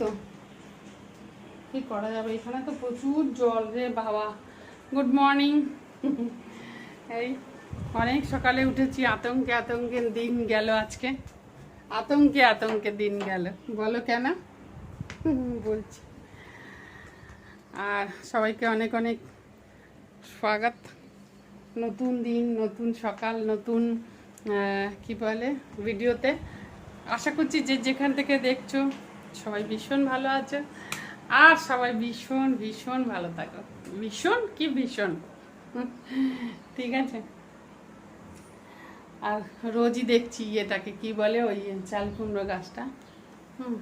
তো। কি করা যাবে? এখানে তো প্রচুর জল রে বাবা। গুড মর্নিং এই, অনেক সকালে উঠেছি, আতঙ্কে আতঙ্কে দিন গেল আজকে। আতঙ্কে আতঙ্কে দিন গেল। বলো কেন? বলছি। আর সবাইকে অনেক অনেক স্বাগত। নতুন দিন, নতুন সকাল, নতুন কি বলে, ভিডিওতে। আশা করছি যে যেখান থেকে দেখছ সবাই ভীষণ ভালো আছে। আর সবাই ভীষণ ভীষণ ভালো থাকো। ভীষণ কি ভীষণ? ঠিক আছে। আর রোজই দেখছি এটাকে কি বলে ওই চাল কুমড়ো গাছটা? হুম।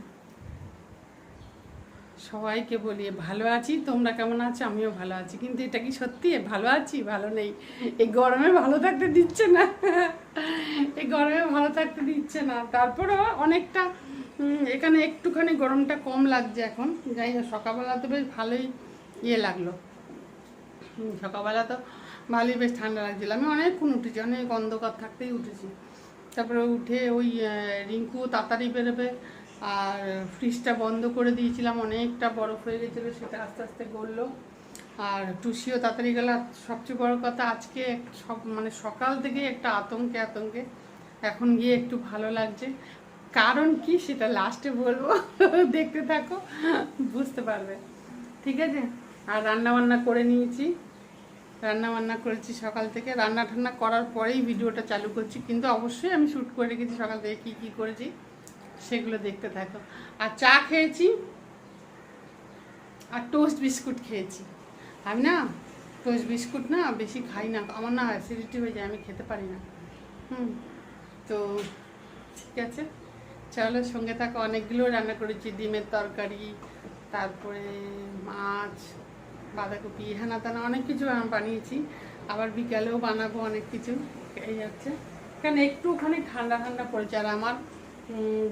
সবাইকে বলি, ভালো আছি, তোমরা কেমন আছো? আমিও ভালো আছি। কিন্তু এটা কি সত্যি? ভালো আছি, ভালো নেই। এই গরমে ভালো থাকতে দিচ্ছে না। এই গরমে ভালো থাকতে দিচ্ছে না। তারপরেও অনেকটা এখানে একটুখানি গরমটা কম লাগছে এখন। যাই হোক, সকালবেলা তো বেশ ভালোই ইয়ে লাগল। সকালবেলা তো ভালোই বেশ ঠান্ডা লাগছিল। আমি অনেকক্ষণ উঠেছি, অনেক অন্ধকার থাকতেই উঠেছি। তারপরে উঠে ওই রিঙ্কু তাড়াতাড়ি বেরোবে আর ফ্রিজটা বন্ধ করে দিয়েছিলাম। অনেকটা বরফ হয়ে গেছিল, সেটা আস্তে আস্তে গড়লো আর টুসিও তাড়াতাড়ি গেল। সবচেয়ে বড় কথা, আজকে সব মানে সকাল থেকে একটা আতঙ্কে আতঙ্কে। এখন গিয়ে একটু ভালো লাগছে। কারণ কি সেটা লাস্টে বলব? দেখতে থাকো, বুঝতে পারবে। ঠিক আছে? আর রান্না বান্না করে নিয়েছি। রান্না বান্না করেছি সকাল থেকে। রান্না ঠান্না করার পরেই ভিডিওটা চালু করছি। কিন্তু অবশ্যই আমি শ্যুট করে রেখেছি সকাল থেকে কী কী করেছি, সেগুলো দেখতে থাকো। আর চা খেয়েছি, আর টোস্ট বিস্কুট খেয়েছি। আমি না টোস্ট বিস্কুট না বেশি খাই না। আমার না অ্যাসিডিটি হয়ে যায়, আমি খেতে পারি না। হুম, তো ঠিক আছে। চলো, সঙ্গে থাকো, অনেকগুলো রান্না করেছি, ডিমের তরকারি, তারপরে মাছ, বাঁধাকপি হেনা তানা অনেক কিছু বানিয়েছি। আবার বিকালেও বানাবো অনেক কিছু, এই হচ্ছে। কারণ একটুখানি ঠান্ডা ঠান্ডা পড়েছে, আর আমার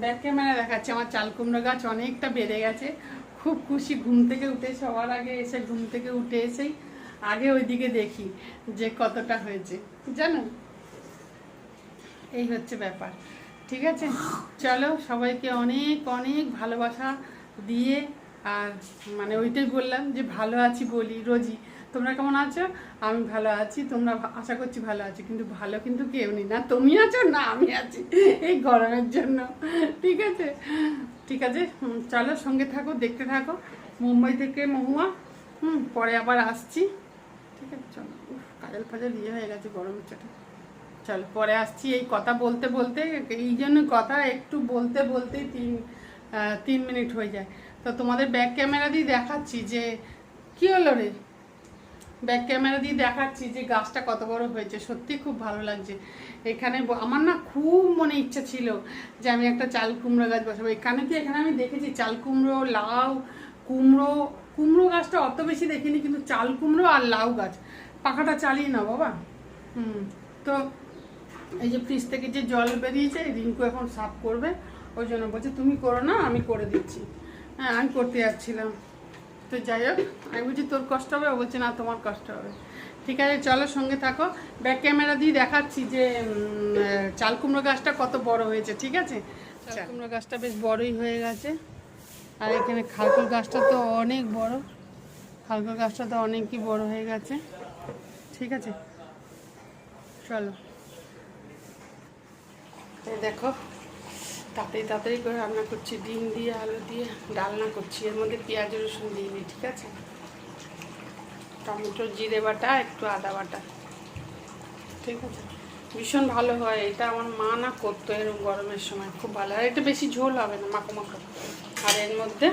ব্যাক ক্যামেরা দেখাচ্ছে, আমার চাল কুমড়ো গাছ অনেকটা বেড়ে গেছে। খুব খুশি, ঘুম থেকে উঠে, সবার আগে এসে ঘুম থেকে উঠে এসেই আগে ওইদিকে দেখি যে কতটা হয়েছে। জানো? এই হচ্ছে ব্যাপার। ঠিক আছে? চলো সবাইকে অনেক অনেক ভালোবাসা দিয়ে আর মানে ওইটাই বললাম যে ভালো আছি বলি, রোজই। তোমরা কেমন আছো? আমি ভালো আছি, তোমরা আশা করছি ভালো আছো, কিন্তু ভালো কিন্তু কেউ নেই। না, তুমি আছো, না আমি আছি এই গরমের জন্য। ঠিক আছে? ঠিক আছে? চলো সঙ্গে থাকো, দেখতে থাকো। মুম্বাই থেকে মহুয়া, হুম, পরে আবার আসছি। ঠিক আছে, চলো। কাজল ফাজল ইয়ে হয়ে গেছে গরমের চোটে চল, পরে আসছি এই কথা বলতে বলতে, এই জন্য কথা একটু বলতে বলতেই তিন তিন মিনিট হয়ে যায়। তো তোমাদের ব্যাক ক্যামেরা দিয়ে দেখাচ্ছি যে, কি হলো রে? ব্যাক ক্যামেরা দিয়ে দেখাচ্ছি যে গাছটা কত বড় হয়েছে, সত্যি খুব ভালো লাগছে। এখানে আমার না খুব মনে ইচ্ছা ছিল যে আমি একটা চাল কুমড়ো গাছ বসাবো। এখানে কি, এখানে আমি দেখেছি চাল কুমড়ো, লাউ কুমড়ো কুমড়ো গাছটা অত বেশি দেখিনি, কিন্তু চাল কুমড়ো আর লাউ গাছ। পাখাটা চালিয়ে না বাবা। হুম, তো এই যে ফ্রিজ থেকে যে জল বেরিয়েছে রিঙ্কু এখন সাফ করবে। ওই জন্য বলছে তুমি করো না আমি করে দিচ্ছি। হ্যাঁ আমি করতে যাচ্ছিলাম। তো যাই হোক আমি বলছি তোর কষ্ট হবে? ও বলছে না তোমার কষ্ট হবে। ঠিক আছে চলো সঙ্গে থাকো। ব্যাক ক্যামেরা দিয়ে দেখাচ্ছি যে চাল কুমড়ো গাছটা কত বড় হয়েছে ঠিক আছে? চাল। কুমড়ো গাছটা বেশ বড়ই হয়ে গেছে। আর এখানে খালকুল গাছটা তো অনেক বড়। খালকুল গাছটা তো অনেকই বড় হয়ে গেছে। ঠিক আছে? চলো। দেখো, তাড়াতাড়ি তাড়াতাড়ি করে রান্না করছি। ডিম দিয়ে, আলু দিয়ে, ডালনা করছি। এর মধ্যে পেঁয়াজ, রসুন দিইনি ঠিক আছে? টমেটো, জিরে বাটা, একটু আদা বাটা, ঠিক আছে? ভীষণ ভালো হয়। এটা আমার মা না করতো এরকম গরমের সময়। খুব ভালো আর এটা বেশি ঝোল হবে না, মাখো মাখো। আর এর মধ্যে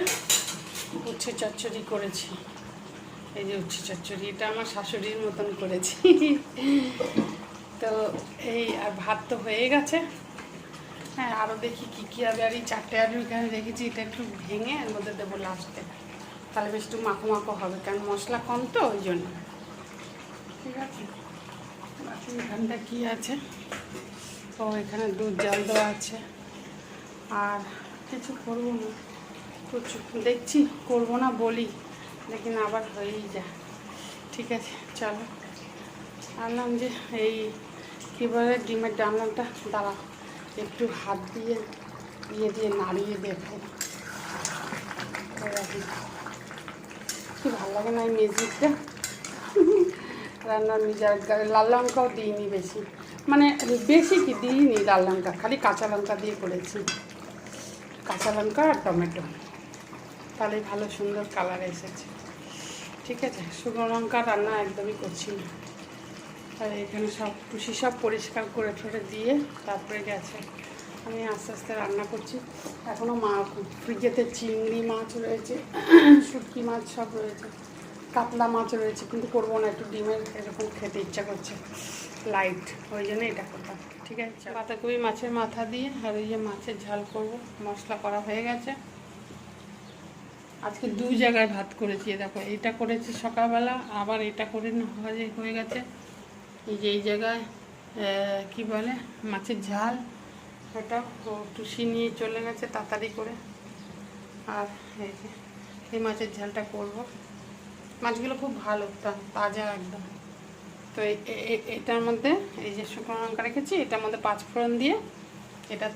উচ্ছে চচ্চড়ি করেছি। এই যে উচ্ছে চচ্চড়ি, এটা আমার শাশুড়ির মতন করেছি। তো এই, আর ভাত তো হয়ে গেছে। হ্যাঁ আরও দেখি কী কী হবে আর এই চারটে আলু এখানে রেখেছি, এটা একটু ভেঙে এর মধ্যে দেবো লাস্টে তাহলে বেশ একটু মাখো মাখো হবে, কারণ মশলা কম তো, ওই জন্য। ঠিক আছে? বাকি এখানটা কী আছে? ও, এখানে দুধ, জল দেওয়া আছে। আর কিছু করব না, প্রচুর। দেখছি, করব না, বলি। দেখি না, আবার হয়েই যায়। ঠিক আছে, চলো। আনলাম যে এই, কী বলে, ডিমের ডালনাটা দাঁড়া একটু হাত দিয়ে ইয়ে দিয়ে নাড়িয়ে দেখো। কি ভালো লাগে না এই মিউজিকটা রান্নার মিজার লাল লঙ্কাও দিইনি বেশি। মানে বেশি কি দিইনি লাল লঙ্কা, খালি কাঁচা লঙ্কা দিয়ে করেছি। কাঁচা লঙ্কা আর টমেটো। তাহলে ভালো সুন্দর কালার এসেছে। ঠিক আছে, শুকনো লঙ্কা রান্না একদমই করছি না। আর এখানে সব খুশি সব পরিষ্কার করে ঠরে দিয়ে তারপরে গেছে। আমি আস্তে আস্তে রান্না করছি। এখনও মা ফ্রিজেতে চিংড়ি মাছ রয়েছে, শুটকি মাছ সব রয়েছে, কাতলা মাছ রয়েছে, কিন্তু করব না, একটু ডিমের এরকম খেতে ইচ্ছা করছে লাইট ওই জন্য এটা করতাম, ঠিক আছে? পাতাকপি মাছের মাথা দিয়ে আর ওই যে মাছের ঝাল করব, মশলা করা হয়ে গেছে। আজকে দুই জায়গায় ভাত করেছি, দেখো, এটা করেছি সকালবেলা, আবার এটা করে হয়ে গেছে। এই যে এই জায়গায় কি বলে, মাছের ঝাল এটা ও টুসি নিয়ে চলে গেছে তাড়াতাড়ি করে। আর এই যে, এই মাছের ঝালটা করব। মাছগুলো খুব ভালো তাজা একদম। তো এটার মধ্যে এই যে শুকনো লঙ্কা রেখেছি, এটার মধ্যে পাঁচ ফোড়ন দিয়ে এটা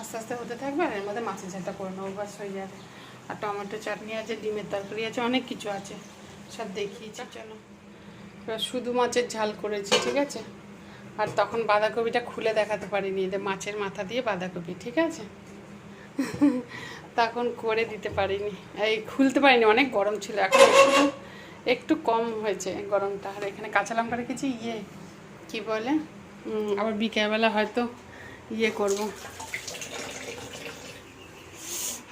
আস্তে আস্তে হতে থাকবে, আর এর মধ্যে মাছের ঝালটা করে নেব বাস হয়ে যাবে। আর টমেটো চাটনি আছে, ডিমের তরকারি আছে, অনেক কিছু আছে। সব দেখিয়েছি, চলো। শুধু মাছের ঝাল করেছি ঠিক আছে? আর তখন বাঁধাকপিটা খুলে দেখাতে পারিনি এটা মাছের মাথা দিয়ে বাঁধাকপি ঠিক আছে? তখন করে দিতে পারিনি। এই খুলতে পারিনি অনেক গরম ছিল এখন একটু একটু কম হয়েছে গরমটা। আর এখানে কাঁচা লঙ্কা রেখেছি ইয়ে কি বলে? আবার বিকেলবেলা হয়তো ইয়ে করব।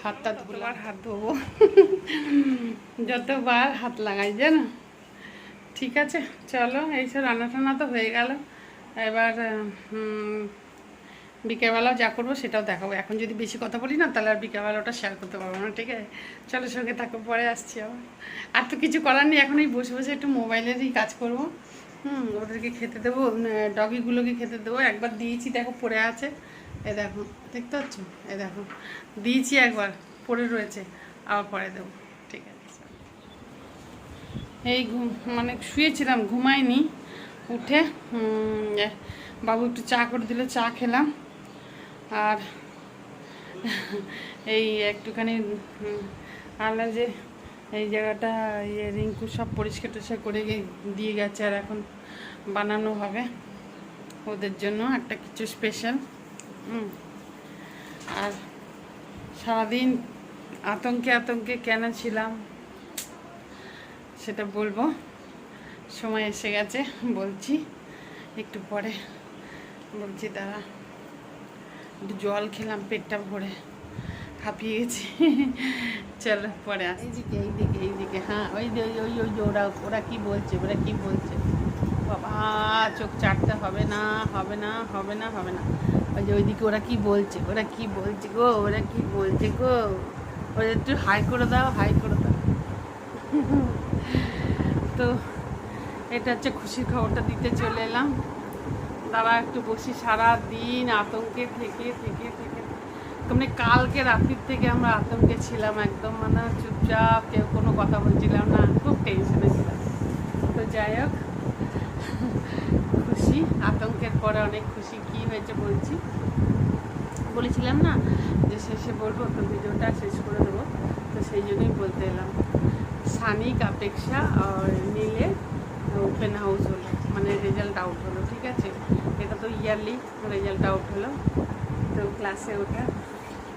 হাতটা ধুলার হাত ধোবো। যতবার হাত লাগাই জানো? ঠিক আছে, চলো এইসব রান্না টান্না তো হয়ে গেল। এবার বিকেলবেলাও যা করব সেটাও দেখাবো। এখন যদি বেশি কথা বলি না, তাহলে আর বিকেলবেলা ওটা শেয়ার করতে পারব না, ঠিক আছে? চলো, সঙ্গে থাকো, পরে আসছি আবার। আর তো কিছু করার নেই, এখন এই বসে বসে একটু মোবাইলেরই কাজ করব। হুম, ওদেরকে খেতে দেবো ডগিগুলোকে খেতে দেবো। একবার দিয়েছি, দেখো, পড়ে আছে। এ দেখো, দেখতে পাচ্ছ? এ দেখো, দিয়েছি একবার, পড়ে রয়েছে, আবার পরে দেবো। এই ঘুম মানে শুয়েছিলাম, ঘুমাইনি। উঠে বাবু একটু চা করে দিলে, চা খেলাম। আর এই একটুখানি আনলাম যে এই জায়গাটা ইয়ে রিঙ্কু সব পরিষ্কার টরিষ্কার করে দিয়ে গেছে, আর এখন বানানো হবে ওদের জন্য একটা কিছু স্পেশাল আর সারাদিন আতঙ্কে আতঙ্কে কেন ছিলাম? সেটা বলব। সময় এসে গেছে, বলছি। একটু পরে বলছি, দাঁড়া। একটু জল খেলাম, পেটটা ভরে হাঁপিয়ে গেছি। চলো, পরে আস এইদিকে এইদিকে এইদিকে হ্যাঁ ওই যে, ওই ওই ওরা ওরা কী বলছে, ওরা কী বলছে? বাবা, চোখ চাটতে হবে না হবে না হবে না হবে না। ওই যে ওইদিকে ওরা কি বলছে, ওরা কি বলছে গো, ওরা কি বলছে গো? ওরা একটু হাই করে দাও, হাই করে দাও। তো এটা হচ্ছে খুশির খবরটা দিতে চলে এলাম। দাঁড়া একটু বসি। সারা দিন আতঙ্কে থেকে থেকে থেকে। মানে কালকে রাত্রির থেকে আমরা আতঙ্কে ছিলাম একদম। মানে চুপচাপ, কেউ কোনো কথা বলছিলাম না, খুব টেনশনে ছিলাম। তো যাই হোক, খুশি। আতঙ্কের পরে অনেক খুশি। কি হয়েছে বলছি? বলেছিলাম না যে শেষে বলব, তো ভিডিওটা শেষ করে দেবো। তো সেই জন্যই বলতে এলাম। সানিক অপেক্ষা আর নীলে ওপেন হাউস হলো মানে রেজাল্ট আউট হলো, ঠিক আছে? এটা তো ইয়ারলি রেজাল্ট আউট হলো। তো ক্লাসে ওঠা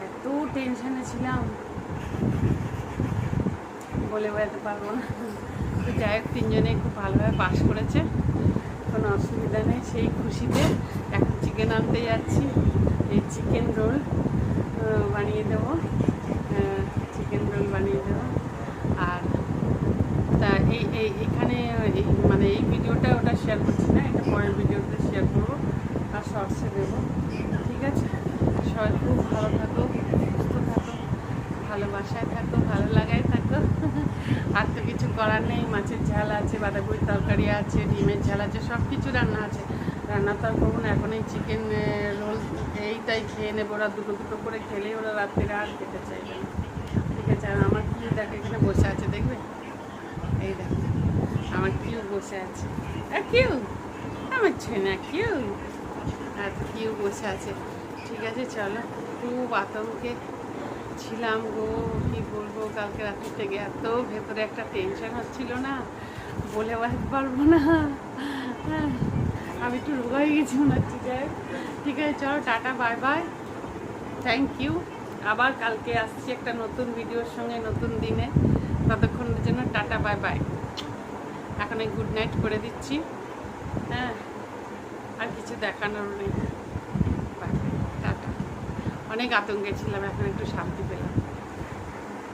এত টেনশনে ছিলাম। বলে বেড়াতে পারব না। তো যাই হোক, তিনজনে খুব ভালোভাবে পাস করেছে। কোনো অসুবিধা নেই, সেই খুশিতে এখন চিকেন আনতে যাচ্ছি। এই চিকেন রোল বানিয়ে দেবো চিকেন রোল বানিয়ে দেবো আর তা এই এখানে মানে এই ভিডিওটা ওটা শেয়ার করছি না, এটা পরের ভিডিওতে শেয়ার করব, আর শর্টসে দেবো, ঠিক আছে? সবাই খুব ভালো থাকো, সুস্থ থাকো, ভালোবাসায় থাকো, ভালো লাগায় থাকো। আর তো কিছু করার নেই, মাছের ঝাল আছে, বাঁধাকপির তরকারি আছে, ডিমের ঝাল আছে সব কিছু রান্না আছে। রান্না তো আর করব না, এখন এই চিকেন রোল এইটাই খেয়ে নেব, ওরা দুটো দুটো করে খেলেই ওরা রাত্রিরে আর খেতে চাইবে ঠিক আছে, আর আমার কি দেখো এখানে বসে আছে, দেখবে? আমার কিউ বসে আছে। আর কিউ? আমার ছেনা কিউ? আর কিউ বসে আছে। ঠিক আছে, চলো। খুব আতঙ্কে ছিলাম গো, কি বলব, কালকে রাত্রি থেকে এত ভেতরে একটা টেনশন হচ্ছিল না, বলে বাড়াতে পারব না। আমি একটু রোগা হয়ে গেছি মনে হচ্ছে, যাই। ঠিক আছে, চলো, tata bye bye thank you আবার কালকে আসছি একটা নতুন ভিডিওর সঙ্গে, নতুন দিনে। ততক্ষণের জন্য টাটা, বাই বাই। এখন এই গুড নাইট করে দিচ্ছি। হ্যাঁ আর কিছু দেখানোর নেই। টাটা। অনেক আতঙ্কে ছিলাম, এখন একটু শান্তি পেলাম।